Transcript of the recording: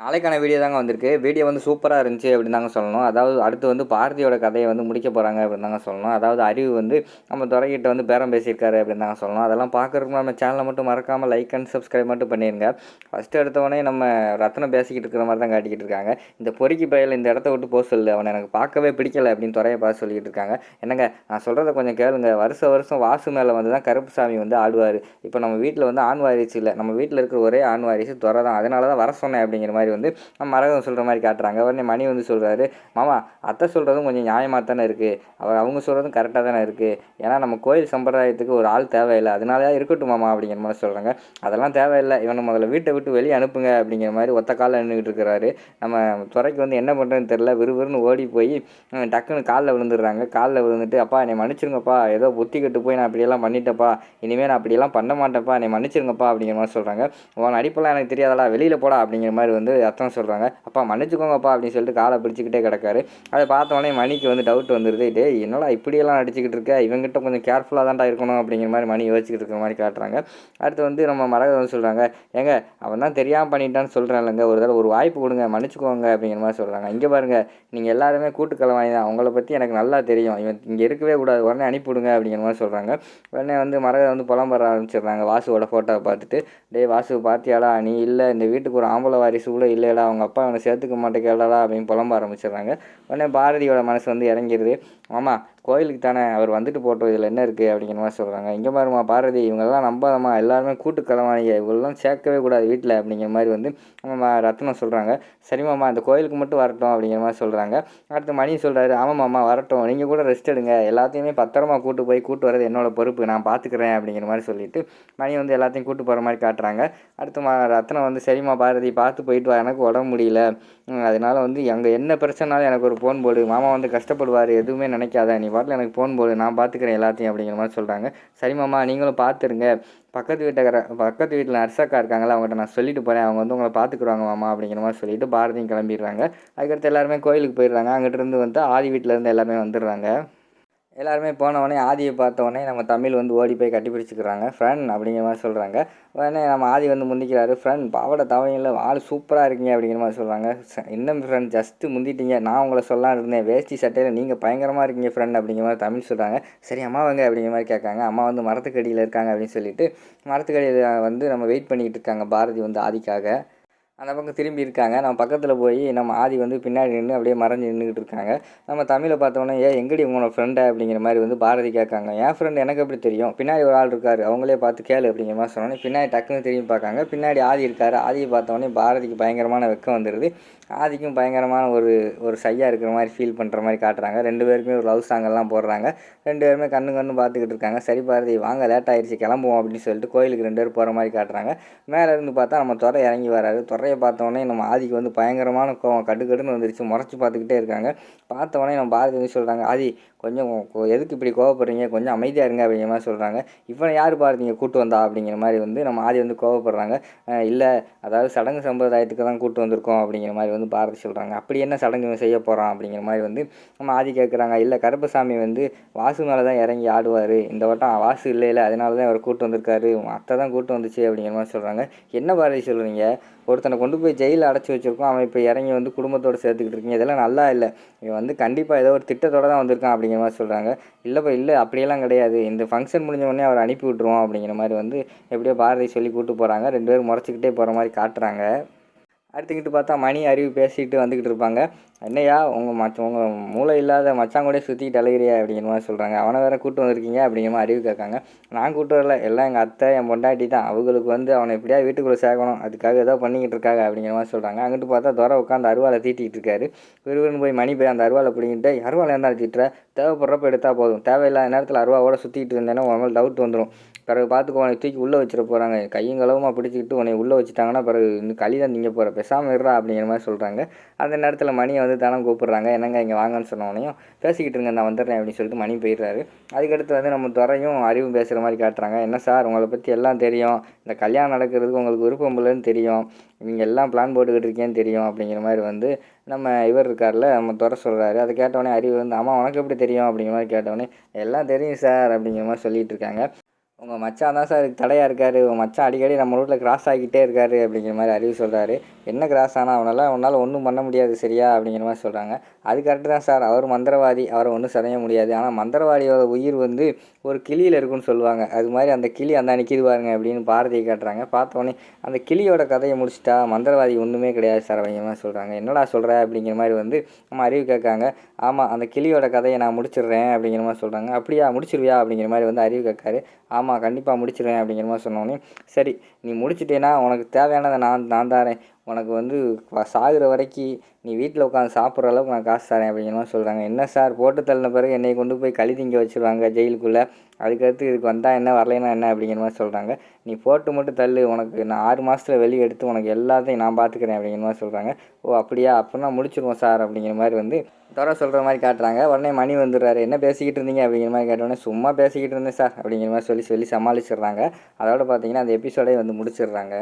நாளைக்கான வீடியோ தாங்க வந்திருக்கு. வீடியோ வந்து சூப்பராக இருந்துச்சு அப்படின்னு தாங்க சொல்லணும். அதாவது அடுத்து வந்து பாரதியோட கதையை வந்து முடிக்க போகிறாங்க அப்படின்னு தாங்க சொல்லணும். அதாவது அறிவு வந்து நம்ம துறைகிட்ட வந்து பேரம் பேசியிருக்காரு அப்படின்னு தாங்க சொல்லணும். அதெல்லாம் பார்க்குறதுக்கு நம்ம சேனலை மட்டும் மறக்காமல் லைக் அண்ட் சப்ஸ்கிரைப் மட்டும் பண்ணிடுங்க ஃபஸ்ட்டு எடுத்தவொடனே நம்ம ரத்னம் பேசிக்கிட்டு இருக்கிற மாதிரி தான் காட்டிக்கிட்டு இருக்காங்க. இந்த பொறுக்கி பயில் இந்த இடத்த விட்டு போக சொல்லு. அவனை எனக்கு பார்க்கவே பிடிக்கல அப்படின்னு துறையை பார்த்து சொல்லிக்கிட்டு இருக்காங்க. என்னங்க நான் சொல்கிறத கொஞ்சம் கேளுங்க. வருஷம் வருஷம் வாசு மேலே வந்து தான் கருப்புசாமி வந்து ஆடுவார். இப்போ நம்ம வீட்டில் வந்து ஆண் வாரிசு இல்லை. நம்ம வீட்டில் இருக்கிற ஒரே ஆண் வாரிசு துறை தான். அதனால தான் வர சொன்னேன் அப்படிங்கிற மாதிரி வந்து நம்ம மரகம் சொல்கிற மாதிரி காட்டுறாங்க. உடனே மணி வந்து சொல்கிறாரு மாமா அத்தை சொல்கிறதும் கொஞ்சம் நியாயமாக தானே இருக்குது அவர் அவங்க சொல்கிறதும் கரெக்டாக தானே இருக்குது ஏன்னா நம்ம கோயில் சம்பிரதாயத்துக்கு ஒரு ஆள் தேவையில்லை. அதனால இருக்கட்டும் மாமா அப்படிங்கிற மாதிரி சொல்கிறாங்க அதெல்லாம் தேவையில்லை. இவனை முதல்ல வீட்டை விட்டு வெளியே அனுப்புங்க அப்படிங்கிற மாதிரி ஒத்த காலில் நின்றுட்டு இருக்கிறாரு. நம்ம துறைக்கு வந்து என்ன பண்ணுறதுன்னு தெரில விறுவிறுன்னு ஓடி போய் டக்குன்னு காலில் விழுந்துடுறாங்க. காலில் விழுந்துட்டு அப்பா என்னை மன்னிச்சிருங்கப்பா. ஏதோ புத்தி கட்டு போய் நான் அப்படியெல்லாம் பண்ணிட்டேப்பா இனிமேல் நான் அப்படியெல்லாம் பண்ண மாட்டேன்ப்பா. என்னை மன்னிச்சிருங்கப்பா அப்படிங்கிற மாதிரி சொல்கிறாங்க உன் அடிப்பெல்லாம் எனக்கு தெரியாதடா. வெளியில் போடா அப்படிங்கிற மாதிரி வந்து அர்த்தம் சொல்கிறாங்க அப்பா மன்னிச்சுக்கோங்கப்பா அப்படின்னு சொல்லிட்டு காலை பிடிச்சிக்கிட்டே கிடக்காரு. அதை பார்த்தோன்னே மணிக்கு வந்து டவுட் வந்துடுது டே என்னடா இப்படியெல்லாம் நடிச்சுக்கிட்டு இருக்க? இவங்ககிட்ட கொஞ்சம் கேர்ஃபுல்லாக தான்டா இருக்கணும் அப்படிங்கிற மாதிரி மணி யோசிச்சுட்டு இருக்கிற மாதிரி காட்டுறாங்க. அடுத்து வந்து நம்ம மரகதம் வந்து சொல்கிறாங்க ஏங்க அவன் தான் தெரியாமல் பண்ணிட்டான்னு சொல்கிறேன் இல்லைங்க ஒரு தடவை ஒரு வாய்ப்பு கொடுங்க மன்னிச்சுக்கோங்க அப்படிங்கிற மாதிரி சொல்கிறாங்க இங்கே பாருங்கள் நீங்கள் எல்லாருமே கூட்டுக்கலவாணி தான். அவங்கள பற்றி எனக்கு நல்லா தெரியும். இவன் இங்கே இருக்கவே கூடாது. உடனே அனுப்பிவிடுங்க அப்படிங்கிற மாதிரி சொல்கிறாங்க உடனே வந்து மரகதம் வந்து புலம்பெற ஆரம்பிச்சிடுறாங்க. வாசுவோட ஃபோட்டோவை பார்த்துட்டு டேய் வாசு பார்த்தியாளா நீ இல்லை. இந்த வீட்டுக்கு ஒரு ஆம்பளை வாரிசு கூட இல்லைடா அவங்க அப்பா அவனை சேர்த்துக்க மாட்டேங்கிறாடா அப்படின்னு புலம்ப ஆரம்பிச்சிடுறாங்க. உடனே பாரதியோட மனசு வந்து இறங்கிடுது மாமா கோயிலுக்கு தானே அவர் வந்துட்டு போட்டோம் இதில் என்ன இருக்குது அப்படிங்கிற மாதிரி சொல்கிறாங்க இங்கே பாருமா பாரதி இவங்கெல்லாம் நம்பாதம்மா எல்லாருமே கூட்டு கலவாணிங்க இவங்களெல்லாம் சேர்க்கவே கூடாது வீட்டில் அப்படிங்கிற மாதிரி வந்து நம்ம ரத்னம் சொல்கிறாங்க சரிமாம்மா அந்த கோயிலுக்கு மட்டும் வரட்டும் அப்படிங்கிற மாதிரி சொல்கிறாங்க அடுத்து மணி சொல்கிறாரு ஆமாம்மாம்மா வரட்டும் நீங்கள் கூட ரெஸ்ட் எடுங்க. எல்லாத்தையுமே பத்திரமா கூட்டு போய் கூட்டு வரது என்னோட பொறுப்பு நான் பார்த்துக்கிறேன் அப்படிங்கிற மாதிரி சொல்லிட்டு மணி வந்து எல்லாத்தையும் கூட்டு போகிற மாதிரி காட்டுறாங்க. அடுத்து மா ரத்னம் வந்து சரிம்மா பாரதி பார்த்து போயிட்டு வா எனக்கு உடம்பு முடியல. அதனால வந்து அங்கே என்ன பிரச்சனைனாலும் எனக்கு ஒரு ஃபோன் போடு. மாமா வந்து கஷ்டப்படுவார் எதுவுமே நினைக்காத நீ பாட்டில் எனக்கு ஃபோன் போடு நான் பார்த்துக்கிறேன் எல்லாத்தையும் அப்படிங்கிற மாதிரி சொல்கிறாங்க சரி மாமா நீங்களும் பார்த்துருங்க பக்கத்து வீட்டுக்கார பக்கத்து வீட்டில் நர்சக்கா இருக்காங்களா அவங்ககிட்ட நான் சொல்லிட்டு போகிறேன் அவங்க வந்து உங்களை பார்த்துக்குருவாங்க மாமா அப்படிங்கிற மாதிரி சொல்லிட்டு பாரதியும் கிளம்பிடுறாங்க. அதுக்கடுத்து எல்லாருமே கோயிலுக்கு போயிடுறாங்க. அங்கிட்டிருந்து வந்து ஆதி வீட்டில் இருந்து எல்லாமே வந்துடுறாங்க. எல்லாருமே போனவொடனே ஆதியை பார்த்தோன்னே நம்ம தமிழ் வந்து ஓடி போய் கட்டி பிடிச்சிக்கிறாங்க ஃப்ரெண்ட் அப்படிங்கிற மாதிரி சொல்கிறாங்க உடனே நம்ம ஆதி வந்து முந்திக்கிறாரு. ஃப்ரெண்ட் பாவட தவணையில் ஆள் சூப்பராக இருக்கீங்க அப்படிங்கிற மாதிரி சொல்கிறாங்க இன்னும் ஃப்ரெண்ட் ஜஸ்ட்டு முந்திட்டீங்க. நான் உங்களை சொல்லலாம் இருந்தேன். வேஷ்டி சட்டையில் நீங்கள் பயங்கரமாக இருக்கீங்க ஃப்ரெண்ட் அப்படிங்கிற மாதிரி தமிழ் சொல்கிறாங்க சரி அம்மா வாங்க அப்படிங்கிற மாதிரி கேட்காங்க. அம்மா வந்து மரத்துக்கடியில் இருக்காங்க அப்படின்னு சொல்லிட்டு மரத்துக்கடியில் வந்து நம்ம வெயிட் பண்ணிக்கிட்டு இருக்காங்க பாரதி வந்து ஆதிக்காக. அந்த பக்கம் திரும்பி இருக்காங்க. நம்ம பக்கத்தில் போய் நம்ம ஆதி வந்து பின்னாடி நின்று அப்படியே மறைஞ்சு நின்றுக்கிட்டு இருக்காங்க. நம்ம தமிழை பார்த்தோன்னே ஏன் எங்கடி உங்களோட ஃப்ரெண்டை அப்படிங்கிற மாதிரி வந்து பாரதி கேட்காங்க. என் ஃப்ரெண்டு எனக்கு எப்படி தெரியும்? பின்னாடி ஒரு ஆள் இருக்காரு. அவங்களே பார்த்து கேளு அப்படிங்கிற மாதிரி சொன்னோன்னே பின்னாடி டக்குன்னு திரும்பி பார்க்காங்க. பின்னாடி ஆதி இருக்காரு. ஆதியை பார்த்தோன்னே பாரதிக்கு பயங்கரமான வெக்கம் வந்துடுது ஆதிக்கும் பயங்கரமான ஒரு ஒரு சையாக இருக்கிற மாதிரி ஃபீல் பண்ணுற மாதிரி காட்டுறாங்க. ரெண்டு பேருக்குமே ஒரு லவ் சாங்கெல்லாம் போடுறாங்க. ரெண்டு பேருமே கண்ணு கண்ணு பார்த்துக்கிட்டு இருக்காங்க. சரி பாரதி வாங்க லேட் ஆயிடுச்சு கிளம்புவோம் அப்படின்னு சொல்லிட்டு கோயிலுக்கு ரெண்டு பேர் போகிற மாதிரி காட்டுறாங்க. மேலே இருந்து பார்த்தா நம்ம துறை இறங்கி வராரு. துறையை பார்த்தோன்னே நம்ம ஆதிக்கு வந்து பயங்கரமான கோவம். கடுக்கடுன்னு வந்துருச்சு. முறைச்சி பார்த்துக்கிட்டே இருக்காங்க. பார்த்தோன்னே நம்ம பாரதி வந்து சொல்கிறாங்க ஆதி கொஞ்சம் எதுக்கு இப்படி கோவப்படுறீங்க? கொஞ்சம் அமைதியாக இருங்க அப்படிங்கிற மாதிரி சொல்கிறாங்க இவனை யார் பாரதிங்க கூட்டு வந்தா அப்படிங்கிற மாதிரி வந்து நம்ம ஆதி வந்து கோவப்படுறாங்க. இல்லை அதாவது சடங்கு சம்பிரதாயத்துக்கு தான் கூட்டு வந்திருக்கோம் அப்படிங்கிற மாதிரி வந்து பாரதி சொல்கிறாங்க அப்படி என்ன சடங்கு செய்ய போகிறான் அப்படிங்கிற மாதிரி வந்து நம்ம ஆதி கேட்குறாங்க இல்லை கருப்பசாமி வந்து வாசு மேலே தான் இறங்கி ஆடுவார். இந்த வட்டம் வாசு இல்லை இல்லை அதனால தான் அவர் கூட்டு வந்திருக்காரு. உன் அத்தை தான் கூட்டு வந்துச்சு அப்படிங்கிற மாதிரி சொல்கிறாங்க என்ன பாரதி சொல்கிறீங்க ஒருத்தனை கொண்டு போய் ஜெயிலில் அடைச்சி வச்சுருக்கோம். அவன் இப்போ இறங்கி வந்து குடும்பத்தோடு சேர்த்துக்கிட்டு இருக்கீங்க. இதெல்லாம் நல்லா இல்லை. இவன் வந்து கண்டிப்பாக ஏதோ ஒரு திட்டத்தோட தான் வந்திருக்கான் அப்படிங்கிற மாதிரி சொல்கிறாங்க இல்லைப்பா இல்லை அப்படியெல்லாம் கிடையாது. இந்த ஃபங்க்ஷன் முடிஞ்ச உடனே அவர் அனுப்பி விட்ருவோம் அப்படிங்கிற மாதிரி வந்து எப்படியோ பாரதி சொல்லி கூப்பிட்டு போகிறாங்க ரெண்டு பேரும் முறைச்சிக்கிட்டே போகிற மாதிரி காட்டுறாங்க. அடுத்துக்கிட்டு பார்த்தா மணி அறிவு பேசிட்டு வந்துக்கிட்டு இருப்பாங்க. என்னையா உங்கள் மச்ச உங்கள் மூளை இல்லாத மச்சான் கூட சுற்றிக்கிட்டு அழகிறியா அப்படிங்கிற மாதிரி சொல்கிறாங்க அவனை வேறு கூட்டு வந்திருக்கீங்க அப்படிங்கிற மாதிரி அறிவு கேட்காங்க. நான் கூட்டு வரல. எல்லாம் எங்கள் அத்தை என் பொண்டாட்டி தான். அவங்களுக்கு வந்து அவனை எப்படியா வீட்டுக்குள்ளே சேர்க்கணும். அதுக்காக ஏதோ பண்ணிக்கிட்டு இருக்காங்க அப்படிங்கிற மாதிரி சொல்கிறாங்க அங்கிட்டு பார்த்தா துறை உட்காந்து அருவாலை தீட்டிகிட்டு இருக்காரு. விறுவிறுன்னு போய் மணி போய் அந்த அருவாளை பிடிங்கிட்டு அருவாளை என்ன தீட்டுற? தேவைப்படுறப்ப எடுத்தால் போதும். தேவையில்லாத நேரத்தில் அருவாவோட சுற்றிக்கிட்டு இருந்தேன்னா உன் மேலே டவுட் வந்துடும் பிறகு பார்த்துக்கோ உனக்கு தூக்கி உள்ளே வச்சிட போகிறாங்க கையும் களவுமா பிடிச்சிக்கிட்டு உன்னை உள்ளே வச்சுட்டாங்கன்னா பிறகு இன்னும் களி தான் நீங்கள் போகிற பேசாமல் இருறா அப்படிங்கிற மாதிரி சொல்கிறாங்க அந்த நேரத்தில் மணியை வந்து தானம் கூப்பிட்றாங்க. என்னங்க இங்கே வாங்கன்னு சொன்னவனையும் பேசிக்கிட்டு இருங்க நான் வந்துடுறேன் அப்படின்னு சொல்லிட்டு மணி போயிடுறாரு. அதுக்கடுத்து வந்து நம்ம துறையும் அறிவும் பேசுகிற மாதிரி காட்டுறாங்க. என்ன சார் உங்களை பற்றி எல்லாம் தெரியும். இந்த கல்யாணம் நடக்கிறதுக்கு உங்களுக்கு விருப்பம் இல்லைன்னு தெரியும். நீங்கள் எல்லாம் பிளான் போட்டுக்கிட்டு இருக்கேன்னு தெரியும் அப்படிங்கிற மாதிரி வந்து நம்ம இவர் இருக்கார்ல நம்ம துறை சொல்கிறாரு அதை கேட்டவொடனே அறிவு வந்து ஆமாம் உனக்கு எப்படி தெரியும்? அப்படிங்கிற மாதிரி கேட்டவொடனே எல்லாம் தெரியும் சார் அப்படிங்கிற மாதிரி சொல்லிகிட்டு இருக்காங்க. உங்கள் மச்சான் தான் சார் இதுக்கு தடையாக இருக்கார். உங்கள் மச்சான் அடிக்கடி நம்ம ரூட்டில் கிராஸ் ஆகிக்கிட்டே இருக்காரு அப்படிங்கிற மாதிரி அறிவு சொல்கிறாரு என்ன கிராஸ் ஆனால் அவனால் உன்னால் ஒன்றும் பண்ண முடியாது சரியா? அப்படிங்கிற மாதிரி சொல்கிறாங்க அது கரெக்டு தான் சார். அவர் மந்திரவாதி. அவரை ஒன்றும் சதைய முடியாது. ஆனால் மந்திரவாதியோட உயிர் வந்து ஒரு கிளியில் இருக்குன்னு சொல்லுவாங்க. அது மாதிரி அந்த கிளி அந்த நிற்கிது பாருங்க அப்படின்னு பாரதியை காட்டுறாங்க. பார்த்தோன்னே அந்த கிளியோட கதையை முடிச்சிட்டா மந்திரவாதி ஒன்றுமே கிடையாது சார் அப்படிங்கிற மாதிரி சொல்கிறாங்க என்னடா சொல்கிற அப்படிங்கிற மாதிரி வந்து நம்ம அறிவு கேட்காங்க. ஆமாம் அந்த கிளியோட கதையை நான் முடிச்சிடுறேன் அப்படிங்கிற மாதிரி சொல்கிறாங்க அப்படியா? முடிச்சிருவியா? அப்படிங்கிற மாதிரி வந்து அறிவு கேட்காரு. ஆமாம் கண்டிப்பாக முடிச்சிடுவேன் அப்படிங்கிற மாதிரி சொன்னோன்னே சரி நீ முடிச்சிட்டேன்னா உனக்கு தேவையானதை நான் நான் தாரேன். உனக்கு வந்து வ- சாகுற வரைக்கும் நீ வீட்டில் உட்காந்து சாப்பிட்ற அளவுக்கு நான் காசு தரேன் அப்படிங்கிற மாதிரி சொல்கிறாங்க என்ன சார்? போட்டு தள்ளின பிறகு என்னை கொண்டு போய் கழி திங்க வச்சுருவாங்க ஜெயிலுக்குள்ளே? அதுக்கடுத்து இதுக்கு வந்தால் என்ன வரலைன்னா என்ன அப்படிங்கிற மாதிரி சொல்கிறாங்க நீ போட்டு மட்டும் தள்ளு உனக்கு நான் ஆறு மாதத்தில் வெளியே எடுத்து உனக்கு எல்லாத்தையும் நான் பார்த்துக்கிறேன் அப்படிங்கிற மாதிரி சொல்கிறாங்க ஓ அப்படியா? அப்படின்னா முடிச்சிருவோம் சார் அப்படிங்கிற மாதிரி வந்து துறை சொல்கிற மாதிரி காட்டுறாங்க. உடனே மணி வந்துடுறாரு. என்ன பேசிக்கிட்டு இருந்தீங்க? அப்படிங்கிற மாதிரி கேட்டோடனே சும்மா பேசிக்கிட்டு இருந்தேன் சார் அப்படிங்கிற மாதிரி சொல்லி சொல்லி சமாளிச்சிடுறாங்க. அதோட பார்த்தீங்கன்னா அந்த எபிசோடே வந்து முடிச்சிடுறாங்க.